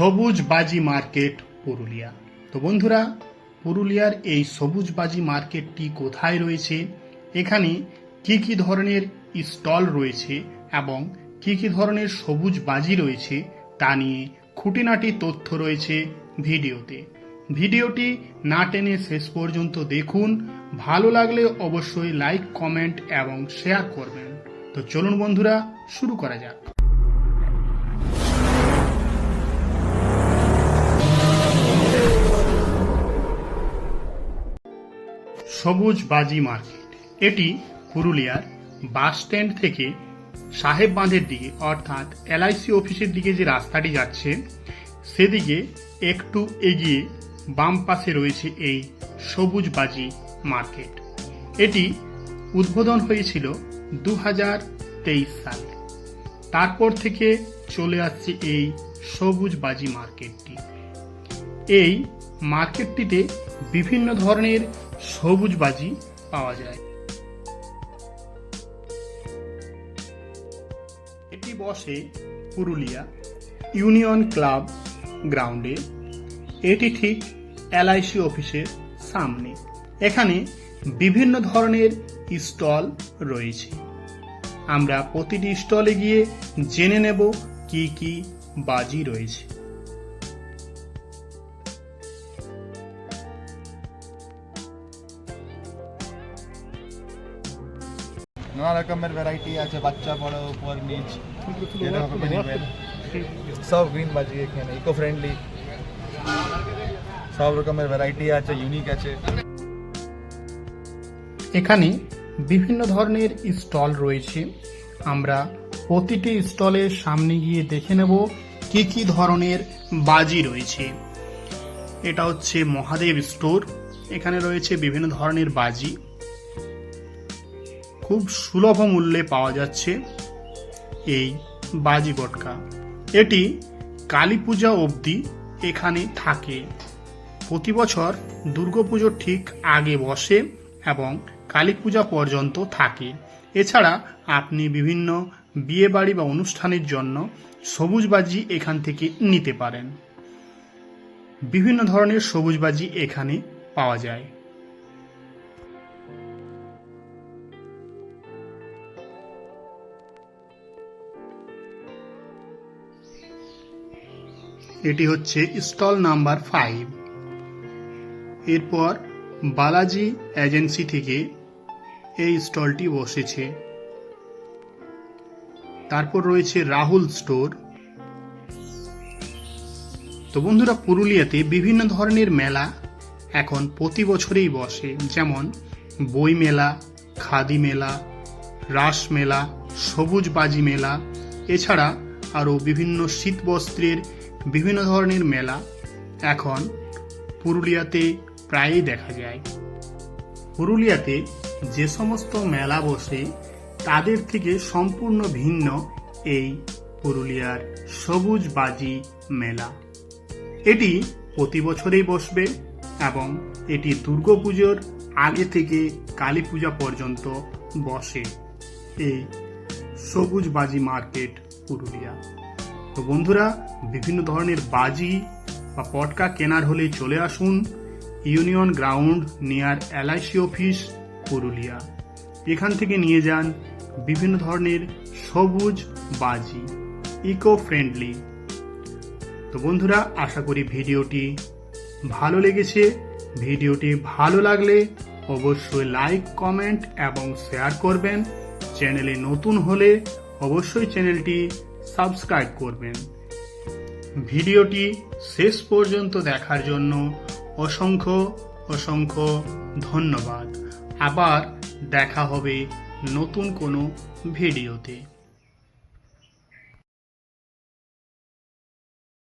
সবুজ বাজি মার্কেট পুরুলিয়া। তো বন্ধুরা, পুরুলিয়ার এই সবুজ বাজি মার্কেটটি কোথায় রয়েছে? এখানে কি কি ধরনের স্টল রয়েছে এবং কি কি ধরনের সবুজ বাজি রয়েছে তা নিয়ে খুঁটিনাটি তথ্য রয়েছে ভিডিওতে। ভিডিওটি না টেনে শেষ পর্যন্ত দেখুন। ভালো লাগলে অবশ্যই লাইক, কমেন্ট এবং শেয়ার করবেন। তো চলুন বন্ধুরা, শুরু করা যাক। সবুজ বাজি মার্কেট। এটি পুরুলিয়ার বাস স্ট্যান্ড থেকে সাহেব বাঁধের দিকে, অর্থাৎ এলআইসি অফিসের দিকে যে রাস্তাটি যাচ্ছে, সেদিকে একটু এগিয়ে বাম পাশে রয়েছে এই সবুজ বাজি মার্কেট। এটি উদ্বোধন হয়েছিল দু হাজার তেইশ সালে। তারপর থেকে চলে আসছে এই সবুজ বাজি মার্কেটটি। এই মার্কেটটিতে বিভিন্ন ধরনের সবুজ বাজি পাওয়া যায়। এটি বসে পুরুলিয়া ইউনিয়ন ক্লাব গ্রাউন্ডে। এটি ঠিক এলআইসি অফিসের সামনে। এখানে বিভিন্ন ধরনের স্টল রয়েছে। আমরা প্রতিটি স্টলে গিয়ে জেনে নেব কি কি বাজি রয়েছে। নানা রকমের ভ্যারাইটি আছে বাচ্চা বড় উপর নিচ সব গ্রিন বাজি এখানে ইকো ফ্রেন্ডলি সব রকমের ভ্যারাইটি আছে ইউনিক আছে। এখানে বিভিন্ন ধরনের স্টল রয়েছে। আমরা প্রতিটি স্টলের সামনে গিয়ে দেখে নেব কি কি ধরনের বাজি রয়েছে। এটা হচ্ছে মহাদেব স্টোর এখানে রয়েছে বিভিন্ন ধরনের বাজি। খুব সুলভ মূল্যে পাওয়া যাচ্ছে এই বাজি গটকা এটি কালী পূজা অবধি এখানে থাকে। প্রতি বছর দুর্গাপুজোর ঠিক আগে বসে এবং কালী পূজা পর্যন্ত থাকে। এছাড়া আপনি বিভিন্ন বিয়ে বাড়ি বা অনুষ্ঠানের জন্য সবুজ বাজি এখান থেকে নিতে পারেন। বিভিন্ন ধরনের সবুজ বাজি এখানে পাওয়া যায়। এটি হচ্ছে স্টল নাম্বার ফাইভ এরপর বালাজি এজেন্সি থেকে এই স্টলটি বসেছে। তারপর রয়েছে রাহুল স্টোর। তো বন্ধুরা, পুরুলিয়াতে বিভিন্ন ধরনের মেলা এখন প্রতি বছরেই বসে। যেমন বই মেলা, খাদি মেলা, রাস মেলা, সবুজ বাজি মেলা, এছাড়া আরও বিভিন্ন শীত বস্ত্রের বিভিন্ন ধরনের মেলা এখন পুরুলিয়াতে প্রায়ই দেখা যায়। পুরুলিয়াতে যে সমস্ত মেলা বসে, তাদের থেকে সম্পূর্ণ ভিন্ন এই পুরুলিয়ার সবুজ বাজি মেলা। এটি প্রতি বছরেই বসবে এবং এটি দুর্গাপুজোর আগে থেকে কালী পূজা পর্যন্ত বসে এই সবুজ বাজি মার্কেট পুরুলিয়া। তো বন্ধুরা, বিভিন্ন ধরনের বাজি বা পটকা কেনার হলে চলে আসুন union ground near LIC office, Purulia. এখান থেকে নিয়ে যান বিভিন্ন ধরনের সবুজ বাজি ইকো ফ্রেন্ডলি তো বন্ধুরা, আশা করি ভিডিওটি ভালো লেগেছে। ভিডিওটি ভালো লাগলে অবশ্যই লাইক, কমেন্ট এবং শেয়ার করবেন। চ্যানেলে নতুন হলে অবশ্যই চ্যানেলটি সাবস্ক্রাইব করবেন। ভিডিওটি শেষ পর্যন্ত দেখার জন্য অসংখ্য অসংখ্য ধন্যবাদ। আবার দেখা হবে নতুন কোনো ভিডিওতে।